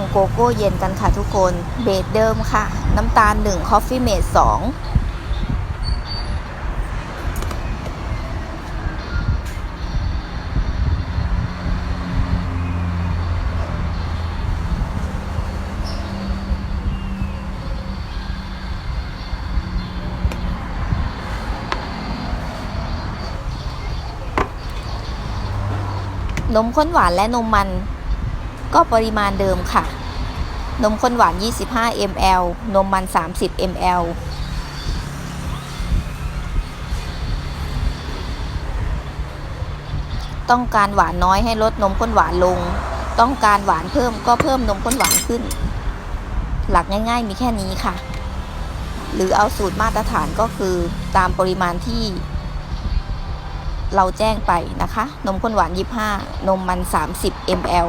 งโกโก้เย็นกันค่ะทุกคนเบสเดิมค่ะ น้ำตาล1 Coffee Mate 2นมข้นหวานและนมมัน ก็ปริมาณเดิมค่ะ นมข้นหวาน 25 ml นมมัน 30 ml ต้องการหวานน้อยให้ลดนมข้นหวานลง ต้องการหวานเพิ่มก็เพิ่มนมข้นหวานขึ้น หลักง่าย ๆ มีแค่นี้ค่ะ หรือเอาสูตรมาตรฐานก็คือตามปริมาณที่เราแจ้งไปนะคะ นมข้นหวาน 25 นมมัน 30 ml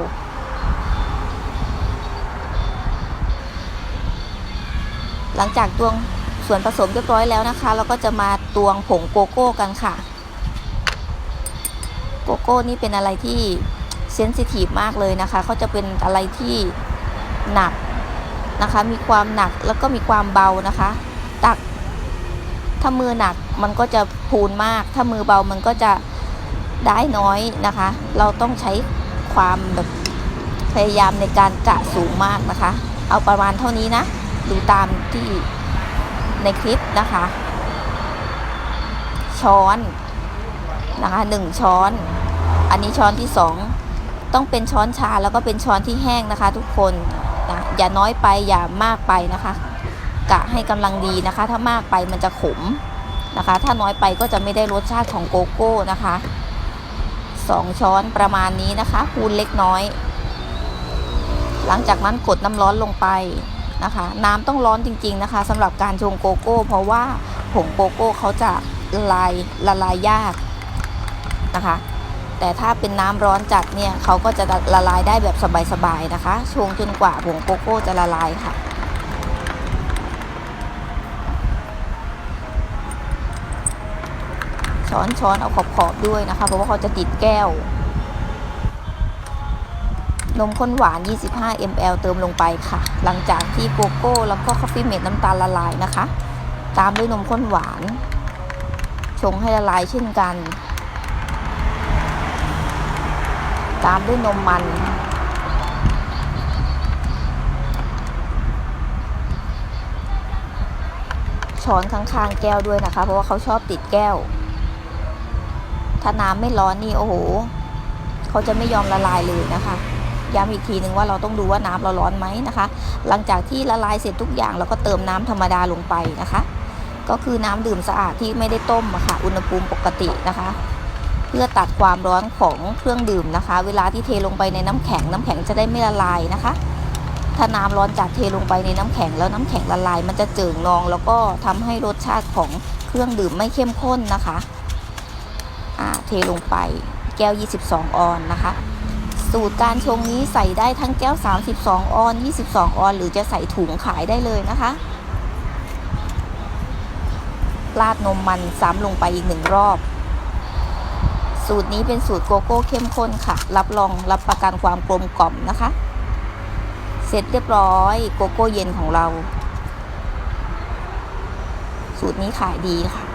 หลังจากตวงส่วนผสมเรียบร้อยแล้วนะคะ เราก็จะมาตวงผงโกโก้กันค่ะ โกโก้นี่เป็นอะไรที่เซนซิทีฟมากเลยนะคะเขาจะเป็นอะไรที่หนักนะคะ มีความหนักแล้วก็มีความเบานะคะ ตักถ้ามือหนักมันก็จะพูนมาก ถ้ามือเบามันก็จะได้น้อยนะคะ เราต้องใช้ความแบบพยายามในการกะสูงมากนะคะ เอาประมาณเท่านี้นะ ดูตามที่ในคลิปนะคะ ช้อนนะคะหนึ่งช้อน อันนี้ช้อนที่สองต้องเป็นช้อนชาแล้วก็เป็นช้อนที่แห้งนะคะ ทุกคนนะอย่าน้อยไปอย่ามากไปนะคะ กะให้กำลังดีนะคะ ถ้ามากไปมันจะขมนะคะ ถ้าน้อยไปก็จะไม่ได้รสชาติของโกโก้นะคะสองช้อนประมาณนี้นะคะคูณเล็กน้อย หลังจากนั้นกดน้ำร้อนลงไป นะคะ น้ำต้องร้อนจริง ๆนะคะสำหรับการชงโกโก้ เพราะว่าผงโกโก้เขาจะละลายละลายยากนะคะ แต่ถ้าเป็นน้ำร้อนจัดเนี่ยเขาก็จะละลายได้แบบสบายๆนะคะ ชงจนกว่าผงโกโก้จะละลายค่ะช้อนช้อนเอาขอบๆด้วยนะคะ เพราะว่าเขาจะติดแก้ว นมข้นหวาน 25 ml เติมลงไปค่ะ หลังจากที่โกโก้แล้วก็คอฟฟี่เมดน้ำตาลละลายนะคะ ตามด้วยนมข้นหวาน ชงให้ละลายเช่นกัน ตามด้วยนมมัน ช้อนข้างๆแก้วด้วยนะคะ เพราะว่าเขาชอบติดแก้ว ถ้าน้ำไม่ร้อนนี่โอ้โห เขาจะไม่ยอมละลายเลยนะคะ ย้ำอีกทีนึงว่าเราต้องดูว่าน้ำเราร้อนไหมนะคะ หลังจากที่ละลายเสร็จทุกอย่างเราก็เติมน้ำธรรมดาลงไปนะคะ ก็คือน้ำดื่มสะอาดที่ไม่ได้ต้มะค่ะ อุณหภูมิปกตินะคะ เพื่อตัดความร้อนของเครื่องดื่มนะคะ เวลาที่เทลงไปในน้ำแข็งน้ำแข็งจะได้ไม่ละลายนะคะ ถ้าน้ำร้อนจัดเทลงไปในน้ำแข็งแล้วน้ำแข็งละลาย มันจะเจิ่งนอง แล้วก็ทำให้รสชาติของเครื่องดื่มไม่เข้มข้นนะคะเทลงไปแก้ว 22 ออนนะคะ สูตรการชงนี้ใส่ได้ทั้งแก้ว 32 ออน 22 ออน หรือจะใส่ถุงขายได้เลยนะคะ ราดนมมันซ้ำลงไปอีกหนึ่งรอบ สูตรนี้เป็นสูตรโกโก้เข้มข้นค่ะ รับรองรับประกันความกลมกล่อมนะคะ เสร็จเรียบร้อยโกโก้เย็นของเรา สูตรนี้ขายดีค่ะ